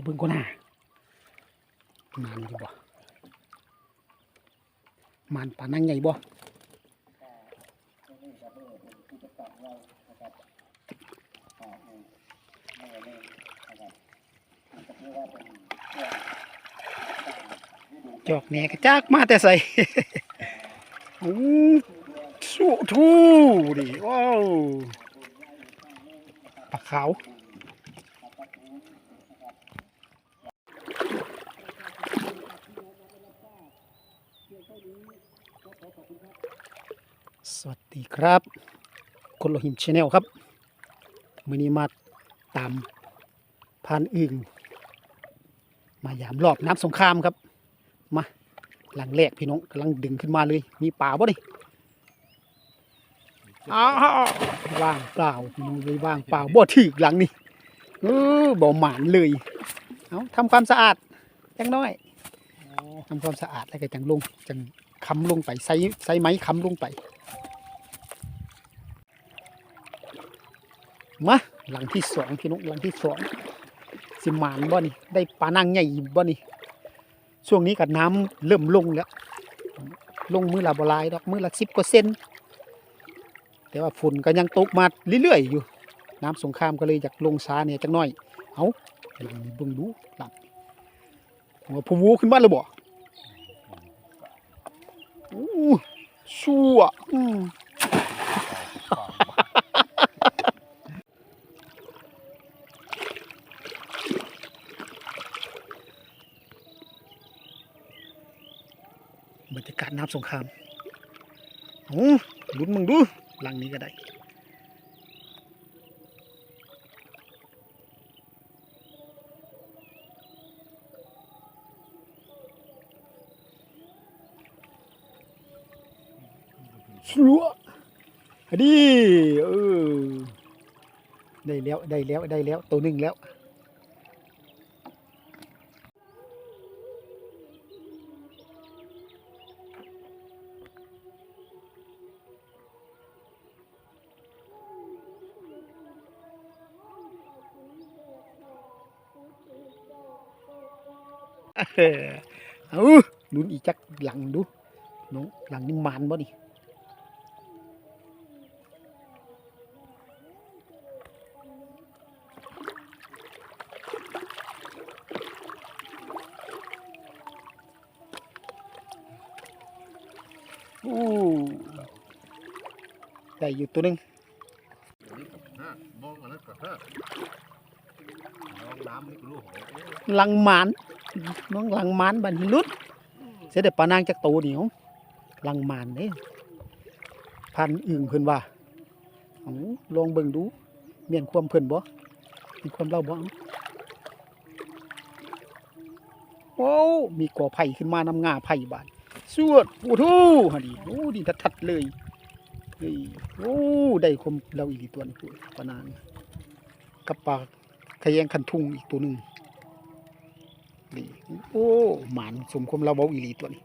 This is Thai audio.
เอาเบิ่งก่อนหน้ามันอยู่บ่มันปลานังใหญ่บ่จอกแหนกระจากมาแต่ใส่โอ้สุทูดิว้าวปลาขาว สวัสดีครับ คนโลหิมชาแนลครับมือนี้มาตามพานอึ่งมายามรอบน้ำสงครามครับ มาหลังแรกพี่น้องกำลังดึงขึ้นมาเลย มีป่าบ่นี่อ้าวว่างเปล่าพี่น้องเลยว่างเปล่าบ่ถึกหลังนี่เออบ่หมานเลย เอาทำความสะอาดจังน้อย ทำความสะอาดแล้วก็จังลงจังค้ำลงไปใส่ใส่ไม้ค้ำลงไปมาหลังที่สองพี่นุกหลังที่สองสิมานบ่นี่ได้ปลานั่งใหญ่บ่นี่ช่วงนี้กับน้ำเริ่มลงแล้ว ลงมือละบลายดอกมือละสิบกว่าเซนแต่ว่าฝุ่นก็ยังตกมาเรื่อยๆอยู่ น้ำสงครามก็เลยอยากลงช้าเนี่ยจักหน่อย เอาหลังนี้เบิ่งดูหลังหัวพูวูขึ้นมาเลยบ่อู้ ชั่วอืมบรรยากาศน้ำสงครามโอ้ลุ้นมึงดูหลังนี้ก็ได้ ชัวอันนี้เออได้แล้วได้แล้วได้แล้วตัวหนึ่งแล้วเออเอาลุ้นอีจักหลังดูน้องหลังนี่มันบ่นี่ อู้ได้อยู่ตัวหนึ่งลังหมานน้องลังหมานบัดนลุดเสียแต่ปลานางจากโตเหนียวลังหมานเด้พันอึ่งเพิ่นว่าลองเบิ่งดูเมียนความเพิ่นบ่มีความเล่าบ่โอ้มีกอไผ่ขึ้นมานำงาไผ่บาด สวดปูทูฮะดีโอ้ดีทัดๆเลยเฮ้ยโอ้ได้คมเราอีกตัวนึงปลานางกับปลาขยงขันทุ่งอีกตัวหนึ่งดีโอ้หมานสมคมเราเบาอีหลีตัวนี้